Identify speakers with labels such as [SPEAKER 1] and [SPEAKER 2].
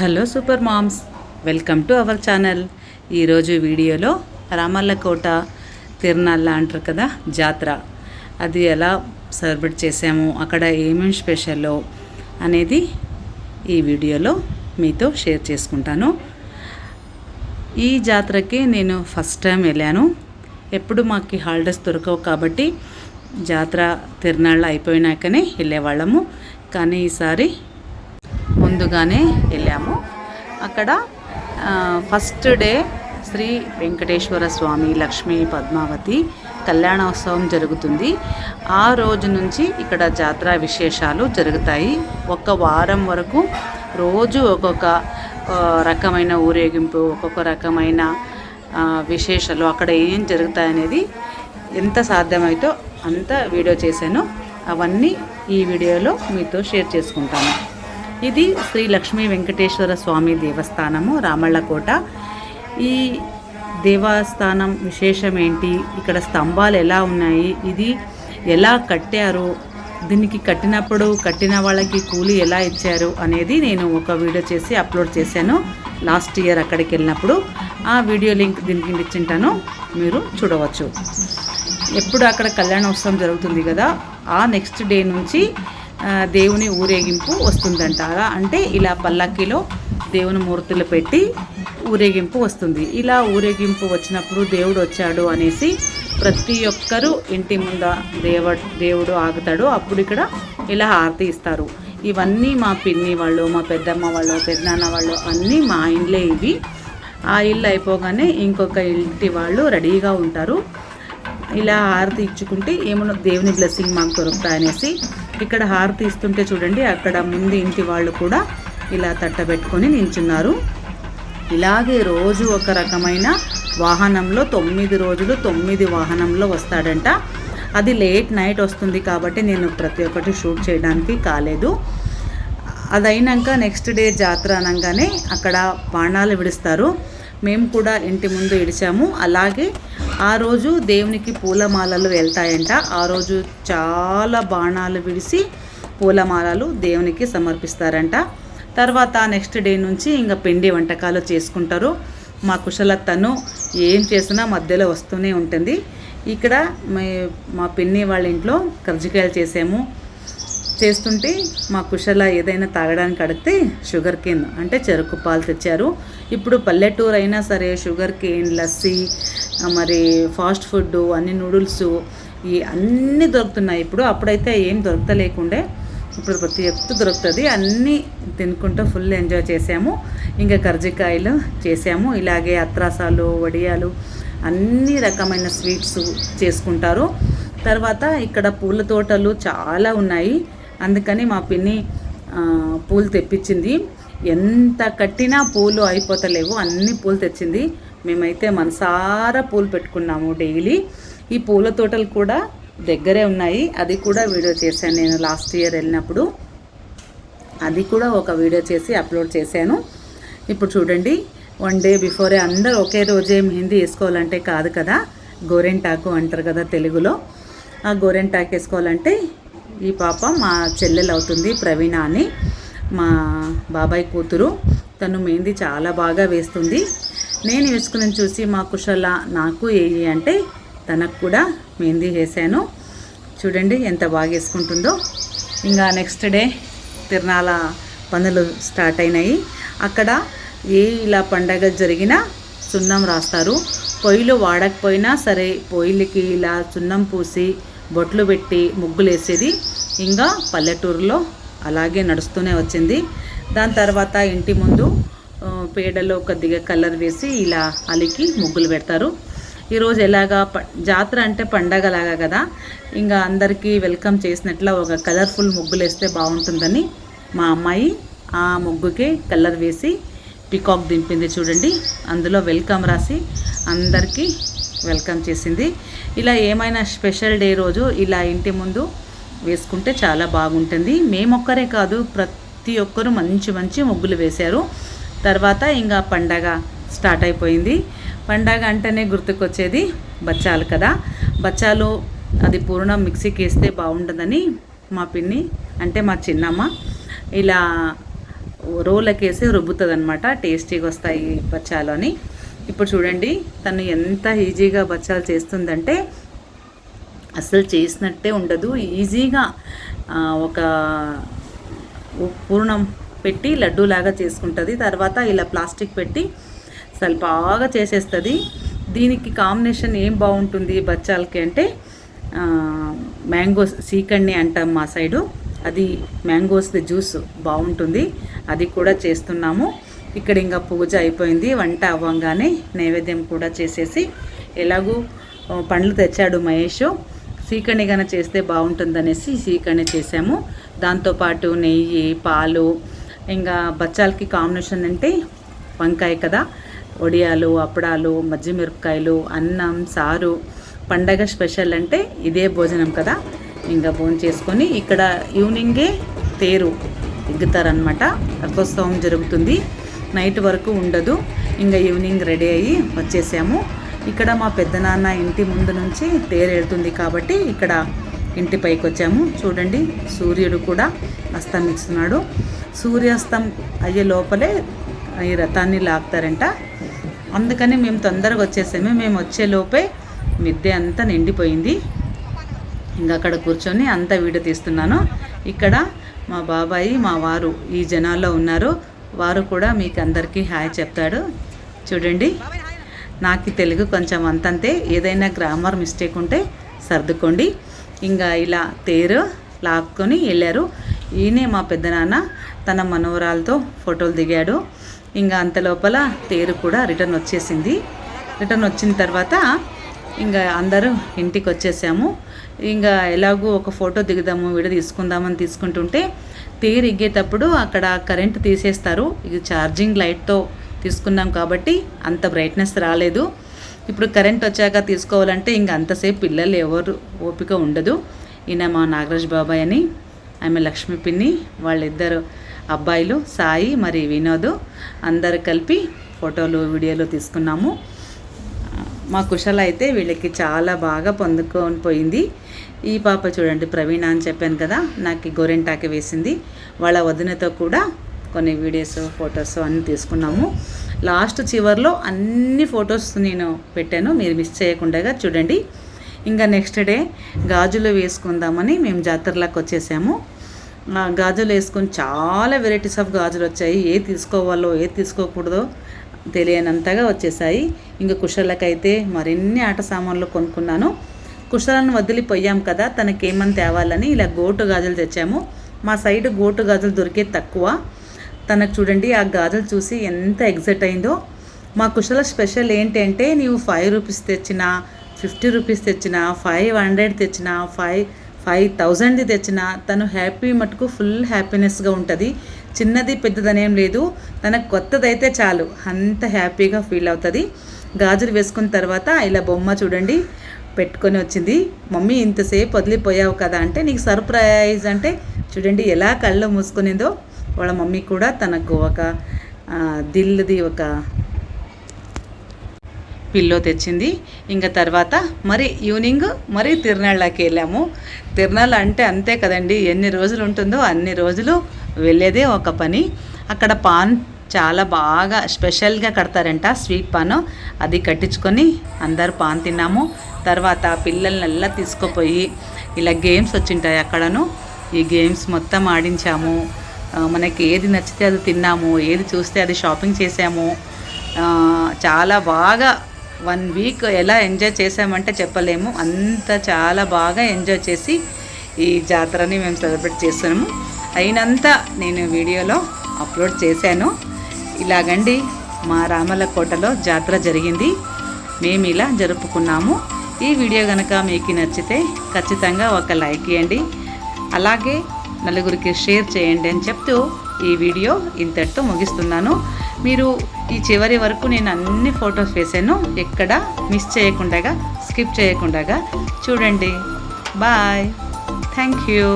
[SPEAKER 1] Hello super moms welcome to our channel. ఈరోజు వీడియోలో రామల్లకోట తిరునాళ్ళ అంటారు కదా జాతర. అది ఎలా సెలబ్రేట్ చేసాము అక్కడ ఏమేమి స్పెషల్లో అనేది ఈ వీడియోలో మీతో షేర్ చేసుకుంటాను. ఈ జాతరకి నేను ఫస్ట్ టైం వెళ్ళాను. ఎప్పుడు మాకు హాలిడేస్ దొరకవు కాబట్టి జాతర తిరునాళ్ళ అయిపోయినాకనే వెళ్ళేవాళ్ళము. కానీ ఈసారి ముందుగానే వెళ్ళాము. అక్కడ ఫస్ట్ డే శ్రీ వెంకటేశ్వర స్వామి లక్ష్మీ పద్మావతి కళ్యాణోత్సవం జరుగుతుంది. ఆ రోజు నుంచి ఇక్కడ జాతర విశేషాలు జరుగుతాయి. ఒక వారం వరకు రోజు ఒక్కొక్క రకమైన ఊరేగింపు ఒక్కొక్క రకమైన విశేషాలు అక్కడ ఏం జరుగుతాయనేది ఎంత సాధ్యమైతో అంత వీడియో చేశాను. అవన్నీ ఈ వీడియోలో మీతో షేర్ చేసుకుంటాను. ఇది శ్రీ లక్ష్మీ వెంకటేశ్వర స్వామి దేవస్థానము రామళ్ళకోట. ఈ దేవస్థానం విశేషం ఏంటి ఇక్కడ స్తంభాలు ఎలా ఉన్నాయి? ఇది ఎలా కట్టారు? దీనికి కట్టినప్పుడు కట్టిన వాళ్ళకి కూలి ఎలా ఇచ్చారు అనేది నేను ఒక వీడియో చేసి అప్లోడ్ చేశాను. లాస్ట్ ఇయర్ అక్కడికి వెళ్ళినప్పుడు ఆ వీడియో లింక్ దీనికి ఇచ్చింటాను. మీరు చూడవచ్చు. ఎప్పుడు అక్కడ కళ్యాణోత్సవం జరుగుతుంది కదా ఆ నెక్స్ట్ డే నుంచి దేవుని ఊరేగింపు వస్తుందంట అలా అంటే ఇలా పల్లకిలో దేవుని మూర్తులు పెట్టి ఊరేగింపు వస్తుంది. ఇలా ఊరేగింపు వచ్చినప్పుడు దేవుడు వచ్చాడు అనేసి ప్రతి ఒక్కరూ ఇంటి ముంద దేవ దేవుడు ఆగుతాడు. అప్పుడు ఇక్కడ ఇలా హారతి ఇస్తారు. ఇవన్నీ మా పిన్ని వాళ్ళు మా పెద్దమ్మ వాళ్ళు పెద్దనాన్న వాళ్ళు అన్నీ మా ఇండ్లే ఇవి. ఆ ఇల్లు అయిపోగానే ఇంకొక ఇంటి వాళ్ళు రెడీగా ఉంటారు. ఇలా హారతి ఇచ్చుకుంటే ఏమన్నా దేవుని బ్లెస్సింగ్ మాకు దొరుకుతాయనేసి ఇక్కడ హారతి ఇస్తుంటే చూడండి అక్కడ ముందు ఇంటి వాళ్ళు కూడా ఇలా తట్టబెట్టుకొని నించున్నారు. ఇలాగే రోజు ఒక రకమైన వాహనంలో తొమ్మిది రోజులు తొమ్మిది వాహనంలో వస్తాడంట. అది లేట్ నైట్ వస్తుంది కాబట్టి నేను ప్రతి ఒక్కటి షూట్ చేయడానికి కాలేదు. అదైనాక నెక్స్ట్ డే జాతర అనగానే అక్కడ బాణాలు విడుస్తారు. మేము కూడా ఇంటి ముందు ఇడిచాము. అలాగే ఆ రోజు దేవునికి పూలమాలలు వెళ్తాయంట. ఆ రోజు చాలా బాణాలు విడిసి పూలమాలలు దేవునికి సమర్పిస్తారంట. తర్వాత నెక్స్ట్ డే నుంచి ఇంకా పిండి వంటకాలు చేసుకుంటారు. మా కుశలతను ఏం చేసినా మధ్యలో వస్తూనే ఉంటుంది. ఇక్కడ మే- మా పిన్ని వాళ్ళ ఇంట్లో కర్జికాయలు చేసాము. చేస్తుంటే మా కుశల ఏదైనా తాగడానికి అడిగితే షుగర్ కేన్ అంటే చెరుకు పాలు తెచ్చారు. ఇప్పుడు పల్లెటూరు అయినా సరే షుగర్ కేన్ లస్సీ మరి ఫాస్ట్ ఫుడ్ అన్ని నూడిల్స్ ఈ అన్నీ దొరుకుతున్నాయి. ఇప్పుడు అప్పుడైతే ఏం దొరకలేకుండే ఇప్పుడు ప్రతి ఎత్తు దొరుకుతుంది. అన్నీ తినుకుంటూ ఫుల్ ఎంజాయ్ చేసాము. ఇంకా కర్జికాయలు చేసాము. ఇలాగే అత్రాసాలు వడియాలు అన్ని రకమైన స్వీట్స్ చేసుకుంటారు. తర్వాత ఇక్కడ పూల తోటలు చాలా ఉన్నాయి. అందుకని మా పిన్ని పూలు తెప్పించింది. ఎంత కట్టినా పూలు అయిపోతలేవు అన్ని పూలు తెచ్చింది. మేమైతే మనసారా పూలు పెట్టుకున్నాము డైలీ. ఈ పూల తోటలు కూడా దగ్గరే ఉన్నాయి. అది కూడా వీడియో చేశాను నేను లాస్ట్ ఇయర్ వెళ్ళినప్పుడు. అది కూడా ఒక వీడియో చేసి అప్లోడ్ చేశాను. ఇప్పుడు చూడండి వన్ డే బిఫోరే అందరూ ఒకే రోజే మెహందీ వేసుకోవాలంటే కాదు కదా. గోరెంటాకు అంటారు కదా తెలుగులో. ఆ గోరెంటాకు వేసుకోవాలంటే ఈ పాప మా చెల్లెలు అవుతుంది ప్రవీణ అని. మా బాబాయ్ కూతురు. తను మెహందీ చాలా బాగా వేస్తుంది. నేను వేసుకుని చూసి మా కుశల నాకు వేయి అంటే తనకు కూడా మెహందీ వేసాను. చూడండి ఎంత బాగా వేసుకుంటుందో. ఇంకా నెక్స్ట్ డే తిరణాల పనులు స్టార్ట్ అయినాయి. అక్కడ ఏ ఇలా పండగ జరిగినా సున్నం రాస్తారు. పొయ్యిలు వాడకపోయినా సరే పొయ్యిలకి ఇలా సున్నం పూసి బొట్లు పెట్టి ముగ్గులు వేసేది ఇంకా పల్లెటూరులో అలాగే నడుస్తూనే వచ్చింది. దాని తర్వాత ఇంటి ముందు పేడలో కొద్దిగా కలర్ వేసి ఇలా అలికి ముగ్గులు పెడతారు. ఈరోజు ఎలాగా ప జాతర అంటే పండగలాగా కదా. ఇంకా అందరికీ వెల్కమ్ చేసినట్ల ఒక కలర్ఫుల్ ముగ్గులు వేస్తే బాగుంటుందని మా అమ్మాయి ఆ ముగ్గుకి కలర్ వేసి పికాక్ దింపింది చూడండి. అందులో వెల్కమ్ రాసి అందరికీ వెల్కమ్ చేసింది. ఇలా ఏమైనా స్పెషల్ డే రోజు ఇలా ఇంటి ముందు వేసుకుంటే చాలా బాగుంటుంది. మేమొక్కరే కాదు ప్రతి ఒక్కరూ మంచి మంచి ముగ్గులు వేశారు. తర్వాత ఇంకా పండగ స్టార్ట్ అయిపోయింది. పండగ అంటేనే గుర్తుకొచ్చేది బచ్చాలు కదా. బచ్చాలు అది పూర్ణం మిక్సీకి వేస్తే బాగుంటుందని మా పిన్ని అంటే మా చిన్నమ్మ ఇలా రోలకి వేసి రుబ్బుతుంది అనమాట టేస్టీగా వస్తాయి బచ్చాలు అని. ఇప్పుడు చూడండి తను ఎంత ఈజీగా బచ్చాలు చేస్తుందంటే అసలు చేసినట్టే ఉండదు. ఈజీగా ఒక పూర్ణం పెట్టి లడ్డూలాగా చేసుకుంటుంది. తర్వాత ఇలా ప్లాస్టిక్ పెట్టి అసలు బాగా చేసేస్తుంది. దీనికి కాంబినేషన్ ఏం బాగుంటుంది బచ్చాలకి అంటే మ్యాంగో మ్యాంగోస్ అంటాం మా సైడు. అది మ్యాంగోస్ది జ్యూస్ బాగుంటుంది. అది కూడా చేస్తున్నాము. ఇక్కడ ఇంకా పూజ అయిపోయింది. వంట అవ్వంగానే నైవేద్యం కూడా చేసేసి ఎలాగూ పండ్లు తెచ్చాడు మహేష్. సీకర్ణి గన చేస్తే బాగుంటుందనేసి సీకర్ణి చేసాము దాంతోపాటు నెయ్యి పాలు ఇంకా బచ్చాలకి కాంబినేషన్ అంటే వంకాయ కదా. వడియాలు అప్పడాలు మజ్జిమిరపకాయలు అన్నం సారు. పండగ స్పెషల్ అంటే ఇదే భోజనం కదా. ఇంకా భోజనం చేసుకొని ఇక్కడ ఈవినింగే తేరు ఎగ్గుతారనమాట రథోత్సవం జరుగుతుంది. నైట్ వరకు ఉండదు. ఇంకా ఈవినింగ్ రెడీ అయ్యి వచ్చేసాము. ఇక్కడ మా పెద్దనాన్న ఇంటి ముందు నుంచి తేరు కాబట్టి ఇక్కడ ఇంటి పైకి వచ్చాము చూడండి సూర్యుడు కూడా అస్తమిస్తున్నాడు. సూర్యాస్తం అయ్యే లోపలే ఈ రథాన్ని లాగుతారంట. అందుకని మేము తొందరగా వచ్చేసాము. మేము వచ్చే లోపే మిద్దె అంతా నిండిపోయింది. ఇంకా అక్కడ కూర్చొని అంతా వీడియో తీస్తున్నాను. ఇక్కడ మా బాబాయి మా వారు ఈ జనాల్లో ఉన్నారు. వారు కూడా మీకు అందరికీ హాయ్ చెప్తాడు. చూడండి. నాకు తెలుగు కొంచెం అంతంతే. ఏదైనా గ్రామర్ మిస్టేక్ ఉంటే సర్దుకోండి. ఇంకా ఇలా తేరు లాక్కొని వెళ్ళారు. ఈయనే మా పెద్దనాన్న తన మనవరాలతో ఫోటోలు దిగాడు. ఇంకా అంత లోపల తేరు కూడా రిటర్న్ వచ్చేసింది. రిటర్న్ వచ్చిన తర్వాత ఇంకా అందరూ ఇంటికి వచ్చేసాము. ఇంకా ఎలాగో ఒక ఫోటో దిగుదాము వీడియో తీసుకుందామని తీసుకుంటుంటే తేరు ఎగ్గేటప్పుడు అక్కడ కరెంట్ తీసేస్తారు. ఇది ఛార్జింగ్ లైట్తో తీసుకున్నాం కాబట్టి అంత బ్రైట్నెస్ రాలేదు. ఇప్పుడు కరెంట్ వచ్చాక తీసుకోవాలంటే ఇంక అంతసేపు పిల్లలు ఎవరు ఓపిక ఉండదు. ఈయన మా నాగరాజ్ బాబాయ్ అని ఆమె లక్ష్మి పిన్ని వాళ్ళిద్దరు అబ్బాయిలు సాయి మరి వినోద్ అందరు కలిపి ఫోటోలు వీడియోలు తీసుకున్నాము. మా కుశల అయితే వీళ్ళకి చాలా బాగా పొందుకొని పోయింది. ఈ పాప చూడండి ప్రవీణ అని చెప్పాను కదా నాకు గోరెంటాకి వేసింది. వాళ్ళ వదినతో కూడా కొన్ని వీడియోస్ ఫొటోస్ అన్నీ తీసుకున్నాము. లాస్ట్ చివర్లో అన్ని ఫొటోస్ నేను పెట్టాను. మీరు మిస్ చేయకుండా చూడండి. ఇంకా నెక్స్ట్ డే గాజులు వేసుకుందామని మేము జాతరలోకి వచ్చేసాము. గాజులు వేసుకొని చాలా వెరైటీస్ ఆఫ్ గాజులు వచ్చాయి. ఏ తీసుకోవాలో ఏ తీసుకోకూడదో తెలియనంతగా వచ్చేసాయి. ఇంకా కుషలకైతే మరిన్ని ఆట సామాన్లు కొనుక్కున్నాను. కుషలను వదిలిపోయాం కదా తనకేమని తేవాలని ఇలా గోటు గాజులు తెచ్చాము. మా సైడ్ గోటు గాజులు దొరికే తక్కువ. తనకు చూడండి ఆ గాజులు చూసి ఎంత ఎగ్జైట్ అయిందో. మా కుషల స్పెషల్ ఏంటంటే నీవు ఫైవ్ రూపీస్ తెచ్చినా ఫిఫ్టీ రూపీస్ తెచ్చినా ఫైవ్ హండ్రెడ్ తెచ్చినా ఫైవ్ ఫైవ్ థౌజండ్ది తెచ్చినా తను హ్యాపీ మటుకు ఫుల్ హ్యాపీనెస్గా ఉంటుంది. చిన్నది పెద్దదనేం లేదు. తనకు కొత్తదైతే చాలు. అంత హ్యాపీగా ఫీల్ అవుతుంది. గాజులు వేసుకున్న తర్వాత ఇలా బొమ్మ చూడండి పెట్టుకొని వచ్చింది. మమ్మీ ఇంతసేపు వదిలిపోయావు కదా అంటే నీకు సర్ప్రైజ్ అంటే చూడండి ఎలా కళ్ళు మూసుకునిందో వాళ్ళ మమ్మీ కూడా తనకు ఒక దిల్ది దిల్లుది ఒక పిల్లో తెచ్చింది. ఇంకా తర్వాత మరి ఈవినింగ్ మరి తిరునాళ్ళకి వెళ్ళాము. తిరునాళ్ళ అంటే అంతే కదండి ఎన్ని రోజులు ఉంటుందో అన్ని రోజులు వెళ్ళేదే ఒక పని. అక్కడ పాన్ చాలా బాగా స్పెషల్గా కడతారంట స్వీట్ పాన్. అది కట్టించుకొని అందరు పాన్ తిన్నాము. తర్వాత పిల్లల్నల్లా తీసుకుపోయి ఇలా గేమ్స్ వచ్చింటాయి అక్కడను. ఈ గేమ్స్ మొత్తం ఆడించాము. మనకి ఏది నచ్చితే అది తిన్నాము ఏది చూస్తే అది షాపింగ్ చేసాము. చాలా బాగా వన్ వీక్ ఎలా ఎంజాయ్ చేసామంటే చెప్పలేము. అంత చాలా బాగా ఎంజాయ్ చేసి ఈ జాతరని మేము సెలబ్రేట్ చేస్తున్నాము. అయినంత నేను వీడియోలో అప్లోడ్ చేశాను. ఇలాగండి మా రామల కోటలో జాతర జరిగింది. మేము ఇలా జరుపుకున్నాము. ఈ వీడియో కనుక మీకు నచ్చితే ఖచ్చితంగా ఒక లైక్ ఇవ్వండి అలాగే నలుగురికి షేర్ చేయండి అని చెప్తూ ఈ వీడియో ఇంతటితో ముగిస్తున్నాను. మీరు ఈ చివరి వరకు నేను అన్ని ఫొటోస్ వేసాను. ఎక్కడ మిస్ చేయకుండా స్కిప్ చేయకుండా చూడండి. Bye thank you